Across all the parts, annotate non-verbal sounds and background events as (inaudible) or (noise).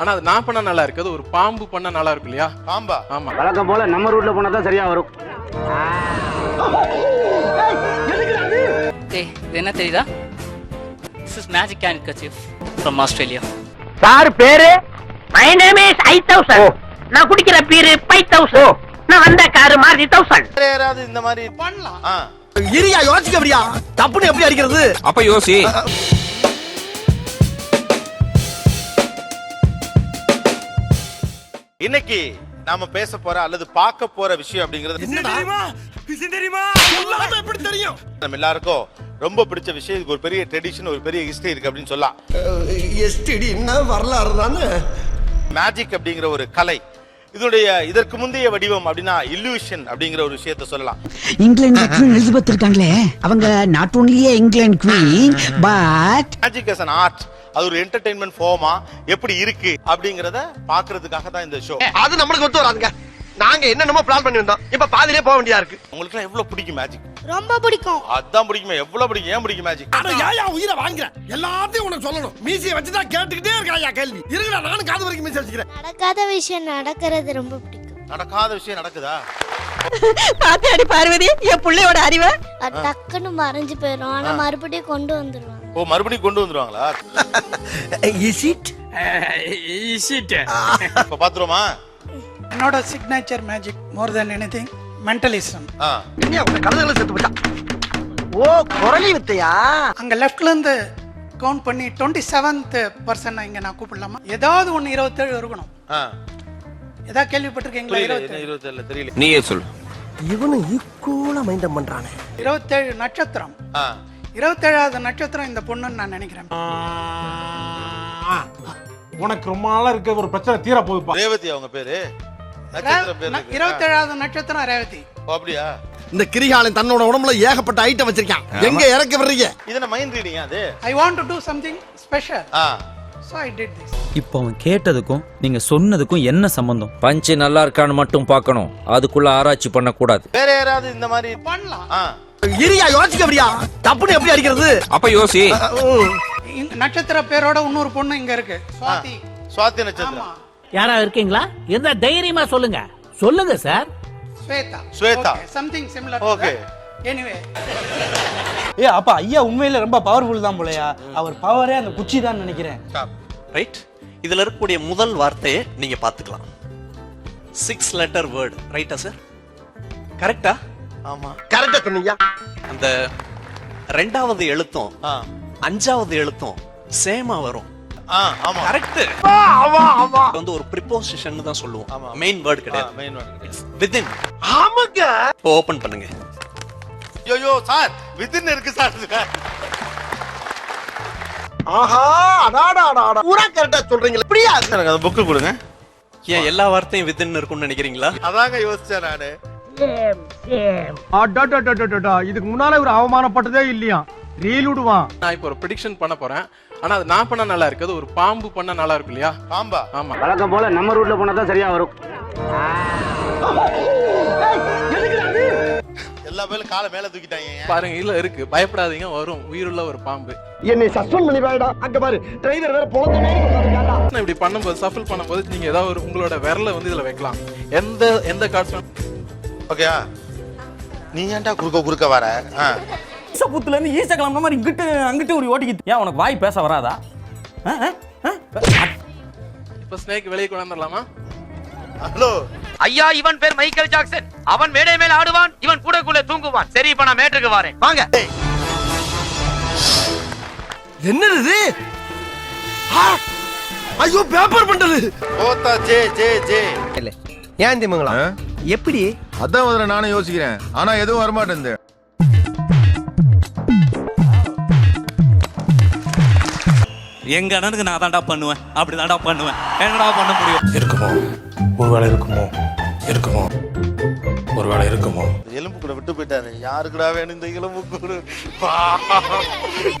ஆனா அது நான் பண்ணா நல்லா இருக்கு. அது ஒரு பாம்பு பண்ணா நல்லா இருக்கும் இல்லையா? பாம்பா? ஆமா. வழக்கம் போல நம்ம ரூட்ல போனா தான் சரியா வரும். ஏய் இது என்ன தெரியுதா? This is magic can kerchief from Australia sir பேரு? My name is I thousand நான் குடிக்கிற பீரு ஃபைவ் தௌசண்ட் நான் வந்த காரு மாருதி தௌசண்ட் யாராவது இந்த மாதிரி பண்ணலாம். ஆ இரியா யோசிக்க அப்படியா தப்புன்னு எப்படி அடிக்கிறது? அப்ப யோசி. இன்னைக்கு நாம பேச போற அல்லது பார்க்க போற விஷயம் அப்படிங்கிறது எப்படி தெரியும்? நம்ம எல்லாருக்கும் ரொம்ப பிடிச்ச விஷயம். இதுக்கு ஒரு பெரிய ட்ரெடிஷன் ஒரு பெரிய ஹிஸ்டரி இருக்கு அப்படின்னு சொல்லலாம். எஸ்டிடி என்ன வரலாறு தானே? மேஜிக் அப்படிங்கிற ஒரு கலை இதனுடைய இதற்கு முந்தைய வடிவம் அப்படின்னா இல்லூஷன் அப்படிங்கிற ஒரு விஷயத்த சொல்லலாம். இங்கிலாந்து குவீன் எலிசபெத் இருக்காங்களே? அவங்க not ஓன்லியே England queen but magic art அது ஒரு என்டர்டைன்மெண்ட் ஃபார்மா எப்படி இருக்கு? அப்படிங்கறத பாக்குறதுக்காக தான் இந்த ஷோ அது நம்மளுக்கு ஒத்து வராதுங்க. நாங்க என்னென்னமோ பிளான் பண்ணி வந்தோம் இப்ப பாதியிலே போக வேண்டியதா இருக்கு. உங்களுக்கு எல்லாம் எவ்வளவு பிடிக்கும் மேஜிக் ரொம்ப பிடிக்கும். அதான் பிடிக்குமே எவ்வளவு பிடிக்கும் ஏன் பிடிக்கும் மேஜிக் அட ஏயா உயிரை வாங்குற எல்லாத்தையும் உனக்கு சொல்லணும். மீசியை வச்சுதான் கேட்டுக்கிட்டே இருக்காயா கேள்வி. இருக்குடா நானும் காது வரைக்கும் மீசி வச்சுக்கிறேன். நடக்காத விஷயம் நடக்கிறது ரொம்ப பிடிக்கும். நடக்காத விஷயம் நடக்குதா? பாத்தியாடி பார்வதி என் பிள்ளையோட அறிவை. அது டக்குன்னு மறைஞ்சு போயிடும் ஆனா மறுபடியும் கொண்டு வந்துருவாங்க. ஓ மறுபடியும் கொண்டு வந்துருவாங்களா? இஸ் இட் இப்ப பாத்துருவோமா? என்னோட signature magic more than anything mentalism ஓ குரலி வித்தையா? அங்க லெஃப்ட்ல இருந்து கவுண்ட் பண்ணி டுவெண்ட்டி செவன்த் பர்சன் இங்க நான் கூப்பிடலாமா? ஏதாவது ஒன்னு இருபத்தேழு இருக்கணும். ஏதாவது கேள்விப்பட்டிருக்கீங்களா இருபத்தேழு? தெரியல. நீயே சொல்லு. இவனு ஈக்குவலா மைண்டம் பண்றானே. இருபத்தேழு நட்சத்திரம். ஆ. இருபத்தேழாவது நட்சத்திரம் இந்த பொண்ணுன்னு நான் நினைக்கிறேன். உனக்கு ரொம்ப நாளா இருக்க ஒரு பிரச்சனை தீர போகுதுப்பா ரேவதி அவங்க பேரு. இருபத்தேழாவது நட்சத்திரம் ரேவதி. அப்படியா? இந்த கிரிகாலன் தன்னோட உடம்புல ஏகப்பட்ட ஐட்டம் வச்சிருக்கான். எங்க இறக்க வர்றீங்க இது என்ன மைண்ட் ரீடிங் அது? I want to do something special ah. So I did this இப்போ அவன் கேட்டதுக்கும் நீங்க சொன்னதுக்கும் என்ன சம்பந்தம்? பஞ்சு நல்லா இருக்கான்னு மட்டும் பார்க்கணும். அதுக்குள்ள ஆராய்ச்சி பண்ணக்கூடாது. வேற யாராவது இந்த மாதிரி? பண்ணலாம். இரியா யோசிக்க அப்படியா? தப்புன்னு எப்படி அடிக்கிறது? அப்ப யோசி. இங்க நட்சத்திர பேரோட இன்னொரு பொண்ணு இங்க இருக்கு. சுவாதி. சுவாதி ஆமா. நட்சத்திரம் யாரா இருக்கீங்களா? இருந்தா தைரியமா சொல்லுங்க. சொல்லுங்க sir Shweta. Shweta. Something similar Okay. Anyway ஏ அப்ப ஐயா உண்மையில ரொம்ப பவர்ஃபுல் தான் போலயா? அவர் பவரே அந்த குச்சி தான் நினைக்கிறேன். ரைட் இதுல இருக்கக்கூடிய முதல் வார்த்தையை நீங்க பாத்துக்கலாம் சிக்ஸ் லெட்டர் வேர்டு ரைட்டா சார் கரெக்டா ஆமா. கரெக்டா சொன்னீங்க. அந்த ரெண்டாவது எழுத்தும் அஞ்சாவது எழுத்தும் சேமா வரும். ஆ ஆமா. கரெக்ட் வந்து ஒரு ப்ரிப்போசிஷன் தான் சொல்லுவோம். ஆமா. மெயின் வேர்டு கிடையாது. மெயின் வித்தின் ஆமாங்க. ஓபன் பண்ணுங்க. ஐயோ சார் வித்தின் இருக்கு சார் ஆஹா அடாடா அடாடா பூரா கரெக்டா சொல்றீங்க இப்படியா? எனக்கு அந்த புக்கு கொடுங்க. ஏன் எல்லா வார்த்தையும் வித்தின் இருக்கும்னு நினைக்கிறீங்களா? அதாங்க யோசிச்சேன் நானு. இதுக்கு முன்னால ஒரு அவமானப்பட்டதே இல்லையா ரீல் விடுவான். நான் இப்போ ஒரு ப்ரிடிக்ஷன் பண்ண போறேன். ஆனா அது நான் பண்ணா நல்லா இருக்கு. அது ஒரு பாம்பு பண்ணா நல்லா இருக்கும் இல்லையா? பாம்பா? ஆமா. வழக்கம் போல நம்ம ரூட்ல போனா தான் சரியா வரும். எல்லா பேரும் காலை மேல தூக்கிட்டாங்க? பாருங்க இல்ல இருக்கு. பயப்படாதீங்க வரும். உயிருள்ள ஒரு பாம்பு. என்னை சஸ்பெண்ட் பண்ணிடுவாடா அங்க பாரு டிரைவர் வேற பொழந்த மாதிரி இப்படி பண்ணும்போது சஃபில் பண்ணும்போது நீங்க ஏதாவது ஒரு உங்களோட விரலை வந்து இதுல வைக்கலாம். எந்த எந்த கார்ட்ஸ் ஓகேயா நீ ஏன்டா குறுக்க குறுக்க வர? ஆ. ஈசப்புத்துல இருந்து ஈச கிளம்புன மாதிரி இங்கிட்டு அங்கிட்டு ஒரு ஓட்டிக்கிட்டு. ஏன் உனக்கு வாய் பேச வராதா? இப்போ ஸ்னேக் வெளியே கொண்டு வந்துடலாமா? ஹலோ. ஐயா இவன் பேர் மைக்கேல் ஜாக்சன். அவன் மேடை மேல ஆடுவான் இவன் கூடக்குள்ள தூங்குவான். சரி இப்ப நான் மேட்டுக்கு வரேன். வாங்க. என்னது இது! ஐயோ பேப்பர் பண்டது ஓத்தா ஜே ஜே ஜே. ஏன் திமுங்களா எப்படி? அதான் முதல்ல நானும் யோசிக்கிறேன். ஆனா எதுவும் வரமாட்டேன் எங்க அண்ணனுக்கு நான் தான்டா பண்ணுவேன். அப்படி தான்டா பண்ணுவேன். என்னடா பண்ண முடியும்? இருக்குமோ? ஒருவேளை இருக்குமோ? இருக்குமோ? ஒருவேளை இருக்குமோ? எலும்பு கூட விட்டு போயிட்டாரு. யாருக்குடா வேணும் இந்த எலும்பு கூட?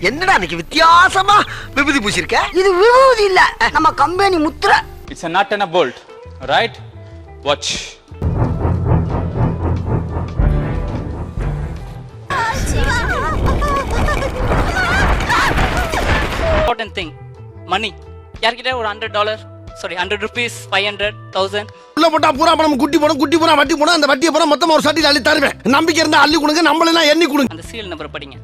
என்னடா இன்னைக்கு வித்தியாசமா விபூதி பூசிருக்க? இது விபூதி இல்ல. நம்ம கம்பெனி முத்திரை. It's not an bolt right watch important thing money யார்கிட்ட ஒரு hundred dollar sorry hundred rupees five hundred thousand உள்ள போட்டா பூரா பணம் குட்டி போடும் குட்டி பூரா வட்டி போடும் அந்த வட்டியை பூரா மொத்தமா ஒரு சட்டியில் அள்ளி தருவேன். நம்பிக்கை இருந்தா அள்ளி கொடுங்க நம்மளெல்லாம் எண்ணி கொடுங்க. அந்த சீரியல் நம்பர் படிங்க.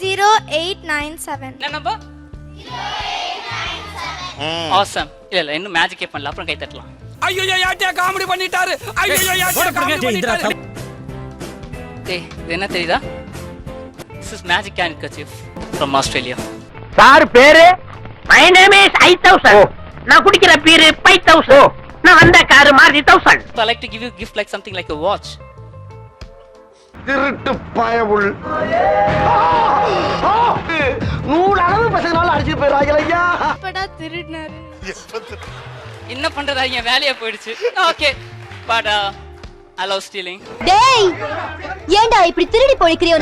ஜீரோ எயிட் நைன் செவன் என்ன நம்பர் ஆசம் இல்ல இல்ல இன்னும் மேஜிக்கே பண்ணல அப்புறம் கை தட்டலாம். டேய் இது என்ன தெரியுதா? This is magic handkerchief from Australia sir பேரு? My name is I thousand நான் குடிக்கிற பீரு ஃபைவ் தௌசண்ட் நான் வந்த car Maruti thousand So I like to give you a gift like something like a watch. திருட்டு பயவுள். நூறு அளவு பசங்களால அடிச்சு போயிடுவாங்க ஐயா. எப்படா திருடினாரு? என்ன பண்றதா என் வேலையா போயிடுச்சு. Okay but I love stealing டேய் ஏன்டா இப்படி திருடி போய்க்கிறிய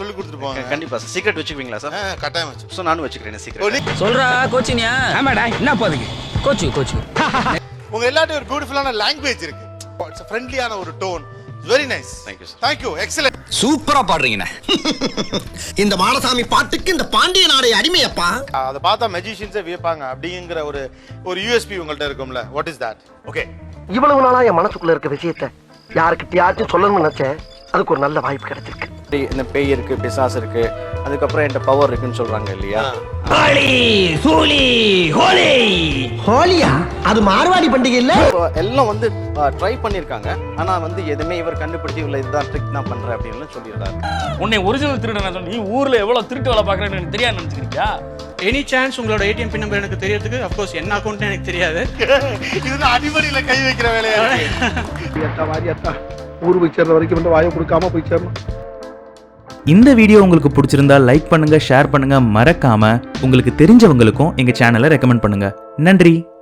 சொல்லி கொடுத்துட்டு போங்க. கண்டிப்பா சீக்ரெட் வச்சுக்குவீங்களா சார் ஆ, கட்டாயம் வச்சு ஸோ நானும் வச்சுக்கிறேன் சீக்ரெட் சொல்றா கோச்சினியா? ஆமாடா என்ன போதுங்க கோச்சு கோச்சு. உங்க எல்லாத்தையும் ஒரு பியூட்டிஃபுல்லான லாங்குவேஜ் இருக்கு. இட்ஸ் ஃப்ரெண்ட்லியான ஒரு tone very nice Thank you, sir. Thank you excellent சூப்பரா பாடுறீங்கண்ணே. இந்த மாடசாமி பாட்டுக்கு இந்த பாண்டிய நாடைய அடிமையப்பா. அதை பார்த்தா மெஜிஷியன்ஸே வியப்பாங்க. அப்படிங்கிற ஒரு ஒரு யூஎஸ்பி உங்கள்ட்ட இருக்கும்ல. வாட் இஸ் தட் ஓகே இவ்வளவு நாளா என் மனசுக்குள்ள இருக்க விஷயத்த யாருக்கிட்டயாச்சும் சொல்லணும்னு நினைச்சேன். அதுக்கு ஒரு நல்ல வாய்ப்பு கிடைச்சிருக்கு. இந்த பேய் இருக்கு பிசாஸ் இருக்கு அதுக்கப்புறம் என்கிட்ட பவர் இருக்குன்னு சொல்றாங்க இல்லையா? ஹோலியா? அது மார்வாடி பண்டிகை இல்ல? எல்லாம் வந்து ட்ரை பண்ணிருக்காங்க. ஆனா வந்து எதுவுமே இவர் கண்டுபிடிச்சி இவ்வளவு இதுதான் ட்ரிக் நான் பண்றேன் அப்படின்னு சொல்லிடுறாரு. உன்னை ஒரிஜினல் திருட நான் சொன்னேன். நீ ஊர்ல எவ்வளவு திருட்டு வேலை பாக்குறேன்னு எனக்கு தெரியாது நினைச்சுக்கிறியா? எனி சான்ஸ் உங்களோட ஏடிஎம் பின் நம்பர் எனக்கு தெரியறதுக்கு அஃப்கோர்ஸ் என்ன அக்கௌண்ட் எனக்கு தெரியாது. இதுதான் அடிமடியில கை வைக்கிற வேலையா இருக்கு (laughs) ஊர் போய் சேர்ற வரைக்கும் வந்து வாயை கொடுக்காம போய் சேரணும் இந்த வீடியோ உங்களுக்கு பிடிச்சிருந்தா லைக் பண்ணுங்க ஷேர் பண்ணுங்க. மறக்காம உங்களுக்கு தெரிஞ்சவங்களுக்கும் எங்க சேனலை ரெக்கமெண்ட் பண்ணுங்க. நன்றி.